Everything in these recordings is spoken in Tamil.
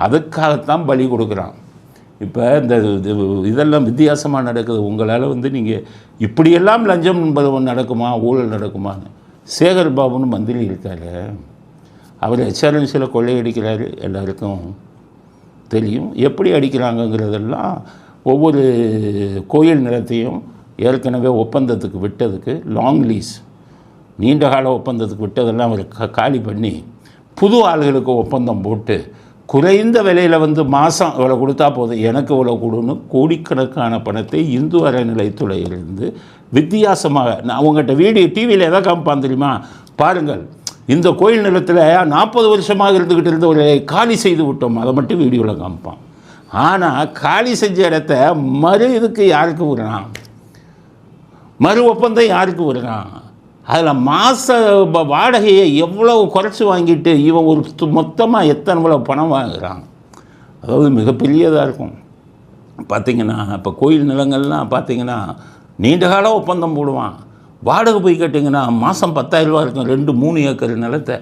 அதுக்காகத்தான் பலி கொடுக்குறான். இப்போ இந்த இது இதெல்லாம் வித்தியாசமாக நடக்குது. உங்களால் வந்து நீங்கள் இப்படியெல்லாம் லஞ்சம் என்பது ஒன்று நடக்குமா? ஊழல் நடக்குமான்னு. சேகர் பாபுன்னு மந்திரி இருக்கார். அவர் எச்ஆர்என்சியில் கொள்ளையடிக்கிறாரு எல்லாருக்கும் தெரியும். எப்படி அடிக்கிறாங்கங்கிறதெல்லாம் ஒவ்வொரு கோயில் நிலத்தையும் ஏற்கனவே ஒப்பந்தத்துக்கு விட்டதுக்கு லாங் லீஸ் நீண்ட கால ஒப்பந்தத்துக்கு விட்டதெல்லாம் அவர் க- காலி பண்ணி புது ஆளுகளுக்கு ஒப்பந்தம் போட்டு குறைந்த விலையில் வந்து மாதம் இவ்வளோ கொடுத்தா போதும். எனக்கு இவ்வளோ கொடுன்னு கோடிக்கணக்கான பணத்தை இந்து அறநிலைத்துறையிலிருந்து வித்தியாசமாக நான் உங்கள்கிட்ட வீடியோ டிவியில் எதை காமிப்பான் தெரியுமா? பாருங்கள் இந்த கோயில் நிலத்தில் நாற்பது வருஷமாக இருந்துக்கிட்டு இருந்த ஒரு காலி செய்து விட்டோம். அதை மட்டும் வீடியோவில் காமிப்பான். ஆனால் காலி செஞ்ச இடத்த மறு இதுக்கு யாருக்கு விடுறான் மறு ஒப்பந்தம் யாருக்கு விடுறான் அதில் மாத வாடகையை எவ்வளோ குறைச்சி வாங்கிட்டு இவன் ஒரு மொத்தமாக எத்தனை இவ்வளோ பணம் வாங்குகிறான் அதாவது மிகப்பெரியதாக இருக்கும். பார்த்தீங்கன்னா இப்போ கோயில் நிலங்கள்லாம் பார்த்தீங்கன்னா நீண்ட கால ஒப்பந்தம் போடுவான். வாடகை போய் கேட்டிங்கன்னா மாதம் பத்தாயிரரூபா இருக்கும் ரெண்டு மூணு ஏக்கர் நிலத்தை.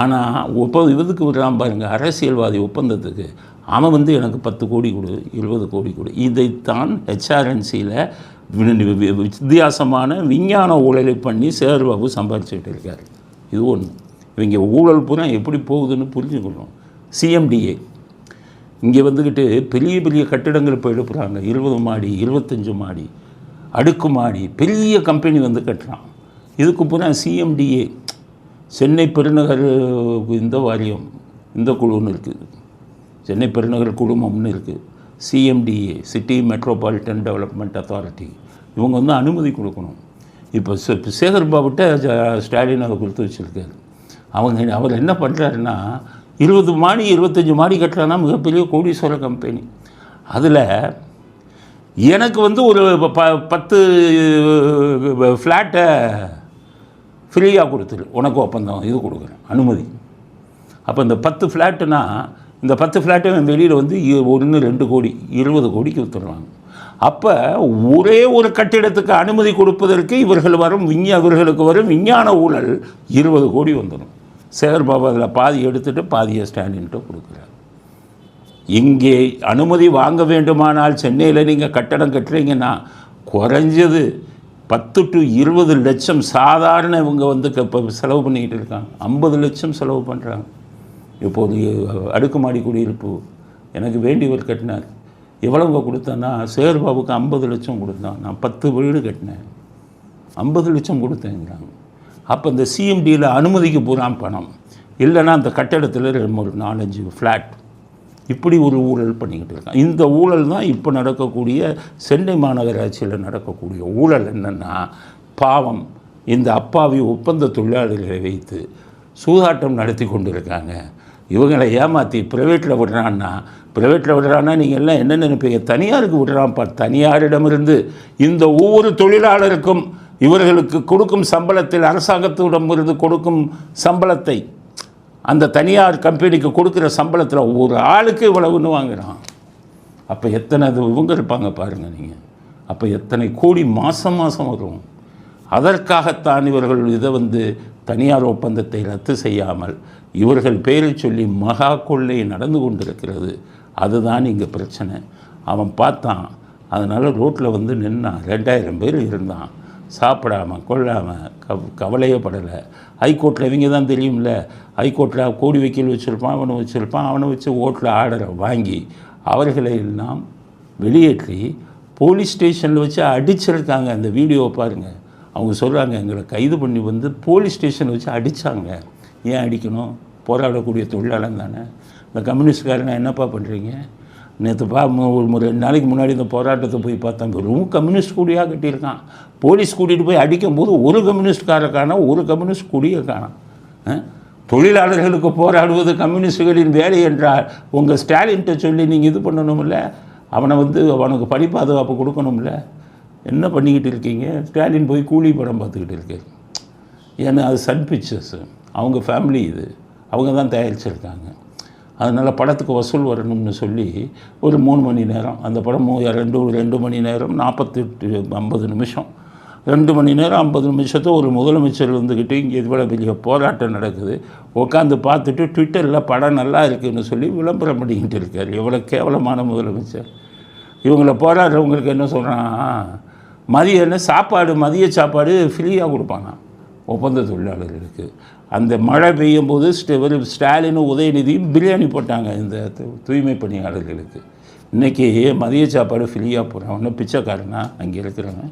ஆனால் ஒப்ப இதுக்கு விடுறான் பாருங்கள் அரசியல்வாதி ஒப்பந்தத்துக்கு. அவன் வந்து எனக்கு பத்து கோடி கொடு இருபது கோடி கொடு. இதைத்தான் ஹெச்ஆர்என்சியில் வித்தியாசமான விஞ்ஞான ஊழலை பண்ணி சேர்பாபு சம்பாதிச்சுக்கிட்டு இருக்கார். இது ஒன்று இவங்க ஊழல் பூரா எப்படி போகுதுன்னு புரிஞ்சுக்கணும். சிஎம்டிஏ இங்கே வந்துக்கிட்டு பெரிய பெரிய கட்டிடங்கள் இப்போ எழுப்புறாங்க இருபது மாடி இருபத்தஞ்சு மாடி அடுக்கு மாடி பெரிய கம்பெனி வந்து கட்டுறான். இதுக்கு பூரா சிஎம்டிஏ சென்னை பெருநகர் இந்த வாரியம் இந்த குழுன்னு இருக்குது. சென்னை பெருநகர் குழுமம்னு இருக்குது CMDA city metropolitan development authority இவங்க வந்து அனுமதி கொடுக்கணும். இப்போ சே- சேகர் பாபுட்ட ஸ்டாலின் அதை கொடுத்து வச்சுருக்காரு. அவங்க அவர் என்ன பண்ணுறாருன்னா இருபது மாடி இருபத்தஞ்சி மாடி கட்டுறான்னா மிகப்பெரிய கோடீஸ்வர கம்பெனி. அதில் எனக்கு வந்து ஒரு ப பத்து ஃப்ளாட்டை ஃப்ரீயாக கொடுத்துரு. உனக்கு ஒப்பந்தம் இது கொடுக்குறேன். அனுமதி. அப்போ இந்த பத்து ஃப்ளாட்டுனா இந்த பத்து ஃப்ளாட்டும் வெளியில் வந்து ஒன்று ரெண்டு கோடி இருபது கோடிக்கு விற்றுருவாங்க அப்போ ஒரே ஒரு கட்டிடத்துக்கு அனுமதி கொடுப்பதற்கு இவர்கள் வரும் விஞ்ஞா இவர்களுக்கு வரும் விஞ்ஞான ஊழல் இருபது கோடி வந்துடும். சேகர் பாபா அதில் பாதி எடுத்துட்டு பாதியை ஸ்டாலின்ட்டு கொடுக்குறாரு. இங்கே அனுமதி வாங்க வேண்டுமானால் சென்னையில் நீங்கள் கட்டடம் கட்டுறீங்கன்னா குறைஞ்சது பத்து டு இருபது லட்சம் சாதாரண இவங்க வந்து க- இப்போ செலவு பண்ணிக்கிட்டு இருக்காங்க. ஐம்பது லட்சம் செலவு பண்ணுறாங்க இப்போது அடுக்குமாடி குடியிருப்பு எனக்கு வேண்டியவர் கட்டினார். எவ்வளவு கொடுத்தேன்னா சேர்பாபுக்கு ஐம்பது லட்சம் கொடுத்தான். நான் பத்து வீடு கட்டினேன். ஐம்பது லட்சம் கொடுத்தேங்கிறாங்க. அப்போ இந்த சிஎம்டியில் அனுமதிக்கு பூராம் பணம். இல்லைன்னா அந்த கட்டடத்தில் ஒரு நாலஞ்சு ஃப்ளாட் இப்படி ஒரு ஊழல் பண்ணிக்கிட்டு இருக்கான். இந்த ஊழல் தான் இப்போ நடக்கக்கூடிய சென்னை மாநகராட்சியில் நடக்கக்கூடிய ஊழல் என்னென்னா பாவம். இந்த அப்பாவி ஒப்பந்த தொழிலாளர்களை வைத்து சூதாட்டம் நடத்தி கொண்டு இருக்காங்க இவங்களை ஏமாற்றி ப்ரைவேட்டில் விடுறான்னா ப்ரைவேட்டில் விடுறான்னா நீங்கள் எல்லாம் என்ன நினைப்பீங்க? தனியாருக்கு விடுறான்ப்பா. தனியாரிடமிருந்து இந்த ஒவ்வொரு தொழிலாளருக்கும் இவர்களுக்கு கொடுக்கும் சம்பளத்தில் அரசாங்கத்திடமிருந்து கொடுக்கும் சம்பளத்தை அந்த தனியார் கம்பெனிக்கு கொடுக்குற சம்பளத்தில் ஒரு ஆளுக்கு இவ்வளவுன்னு வாங்குகிறான் அப்போ எத்தனை அது இவங்க இருப்பாங்க பாருங்கள் நீங்கள் அப்போ எத்தனை கோடி மாதம் மாதம் வரும். அதற்காகத்தான் இவர்கள் இதை வந்து தனியார் ஒப்பந்தத்தை ரத்து செய்யாமல் இவர்கள் பெயரை சொல்லி மகா கொள்ளை நடந்து கொண்டிருக்கிறது. அதுதான் இங்கே பிரச்சனை. அவன் பார்த்தான். அதனால் ரோட்டில் வந்து நின்னான். ரெண்டாயிரம் பேர் இருந்தான். சாப்பிடாம கொள்ளாமல் கவ கவலையே படலை. ஹைகோர்ட்டில் இவங்க தான் தெரியும்ல. ஹைகோர்ட்டில் கோடி வக்கீல் வச்சுருப்பான் அவனை வச்சுருப்பான். அவனை வச்சு ஓட்டில் ஆர்டரை வாங்கி அவர்களை எல்லாம் வெளியேற்றி போலீஸ் ஸ்டேஷனில் வச்சு அடிச்சிருக்காங்க. அந்த வீடியோவை பாருங்கள் அவங்க சொல்கிறாங்க எங்களை கைது பண்ணி வந்து போலீஸ் ஸ்டேஷன் வச்சு அடித்தாங்க ஏன் அடிக்கணும்? போராடக்கூடிய தொழிலாளன் தானே. இந்த கம்யூனிஸ்ட்காரங்க என்னப்பா பண்ணுறீங்க நேற்று பா ஒரு ரெண்டு நாளைக்கு முன்னாடி இந்த போராட்டத்தை போய் பார்த்தேன். வெறும் கம்யூனிஸ்ட் கூடியாக கட்டியிருக்கான். போலீஸ் கூட்டிகிட்டு போய் அடிக்கும்போது ஒரு கம்யூனிஸ்ட்காரை காணோம் ஒரு கம்யூனிஸ்ட் கூடிய காணோம். ஆ? தொழிலாளர்களுக்கு போராடுவது கம்யூனிஸ்டுகளின் வேலை என்றால் உங்கள் ஸ்டாலின்கிட்ட சொல்லி நீங்கள் இது பண்ணணும்ல? அவனை வந்து அவனுக்கு பணி பாதுகாப்பு கொடுக்கணும்ல? என்ன பண்ணிக்கிட்டு இருக்கீங்க? ஸ்டாலின் போய் கூலி படம் பார்த்துக்கிட்டு இருக்காரு ஏன்னா அது சன் பிக்சர்ஸு. அவங்க ஃபேமிலி இது. அவங்க தான் தயாரிச்சிருக்காங்க. அதனால் படத்துக்கு வசூல் வரணும்னு சொல்லி ஒரு மூணு மணி நேரம் அந்த படம் மூ- ரெண்டு ரெண்டு மணி நேரம் நாற்பத்தெட்டு ஐம்பது நிமிஷம். ரெண்டு மணி நேரம் ஐம்பது நிமிஷத்தை ஒரு முதலமைச்சர் வந்துக்கிட்டு இங்கே இவ்வளோ பெரிய போராட்டம் நடக்குது. உட்காந்து பார்த்துட்டு ட்விட்டரில் படம் நல்லா இருக்குதுன்னு சொல்லி விளம்பரம் பண்ணிக்கிட்டு இருக்கார். எவ்வளோ கேவலமான முதலமைச்சர். இவங்களை போராடுறவங்களுக்கு என்ன சொல்கிறான் மதியம் சாப்பாடு மதிய சாப்பாடு ஃப்ரீயாக கொடுப்பாங்க ஒப்பந்த தொழிலாளர்களுக்கு. அந்த மழை பெய்யும் போது ஸ்ட- ஸ்டாலினும் உதயநிதியும் பிரியாணி போட்டாங்க இந்த தூய்மை பணியாளர்களுக்கு. இன்றைக்கி மதிய சாப்பாடு ஃப்ரீயாக போடுறான். ஒன்றும் பிச்சைக்காரனா? அங்கே இருக்கிறவன்.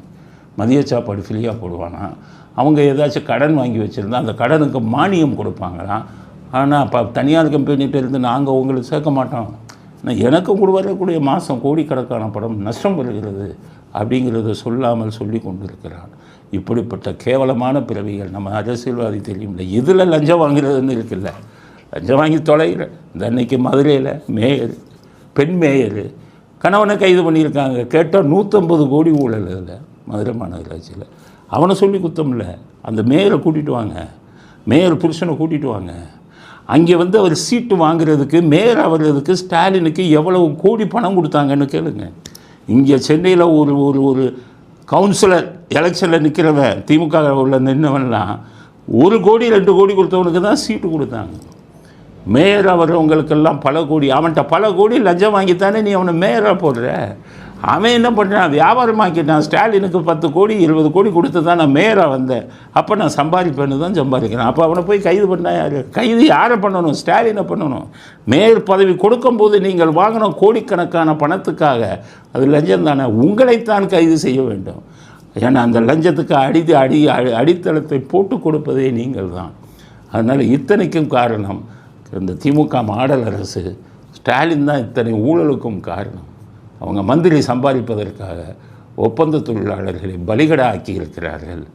மதிய சாப்பாடு ஃப்ரீயாக போடுவானா? அவங்க ஏதாச்சும் கடன் வாங்கி வச்சுருந்தா அந்த கடனுக்கு மானியம் கொடுப்பாங்களாம். ஆனால் இப்போ தனியார் கம்பெனிகிட்ட இருந்து நாங்கள் உங்களுக்கு சேர்க்க மாட்டோம். நான் எனக்கும் கூட வரக்கூடிய மாதம் கோடிக்கணக்கான படம் நஷ்டம் வருகிறது அப்படிங்கிறத சொல்லாமல் சொல்லி கொண்டிருக்கிறான் இப்படிப்பட்ட கேவலமான பிறவிகள் நம்ம அரசியல்வாதி தெரியும்ல இதில் லஞ்சம் வாங்குறதுன்னு இருக்குல்ல. லஞ்சம் வாங்கி தொலைகிற இந்த அன்னைக்கு மதுரையில் மேயர் பெண் மேயர் கணவனை கைது பண்ணியிருக்காங்க. கேட்டால் நூற்றம்பது கோடி ஊழல் அதில் மதுரை மாநகராட்சியில். அவனை சொல்லி குத்தமில்ல. அந்த மேயரை கூட்டிகிட்டு வாங்க. மேயர் புருஷனை கூட்டிகிட்டு வாங்க. அங்கே வந்து அவர் சீட்டு வாங்குறதுக்கு மேயர் ஆகிறதுக்கு ஸ்டாலினுக்கு எவ்வளவு கோடி பணம் கொடுத்தாங்கன்னு கேளுங்க. இங்கே சென்னையில் ஒரு ஒரு ஒரு கவுன்சிலர் எலெக்ஷனில் நிற்கிறவன் திமுக உள்ள நின்றவன்லாம் ஒரு கோடி ரெண்டு கோடி கொடுத்தவனுக்கு தான் சீட்டு கொடுத்தாங்க. மேயர் வர்றவங்களுக்கெல்லாம் பல கோடி அவன்கிட்ட பல கோடி லஞ்சம் வாங்கித்தானே நீ அவனை மேயராக போடுற? அவன் என்ன பண்ணுறான் வியாபாரமாக்கிட்டான் ஸ்டாலினுக்கு பத்து கோடி இருபது கோடி கொடுத்து தான் நான் மேயராக வந்தேன். அப்போ நான் சம்பாதிப்பேன்னு தான் சம்பாதிக்கிறேன். அப்போ அவனை போய் கைது பண்ணா யார்? கைது யாரை பண்ணணும்? ஸ்டாலினை பண்ணணும். மேயர் பதவி கொடுக்கும்போது நீங்கள் வாங்கின கோடிக்கணக்கான பணத்துக்காக அது லஞ்சம் தானே? உங்களைத்தான் கைது செய்ய வேண்டும். ஏன்னா அந்த லஞ்சத்துக்கு அடி அடி அடி- அடித்தளத்தை போட்டு கொடுப்பதே நீங்கள் தான். அதனால் இத்தனைக்கும் காரணம் இந்த திமுக மாடல் அரசு. ஸ்டாலின் தான் இத்தனை ஊழலுக்கும் காரணம். அவங்க மந்திரி சம்பாதிப்பதற்காக ஒப்பந்த தொழிலாளர்களை பலிகடா ஆக்கி இருக்கிறார்கள்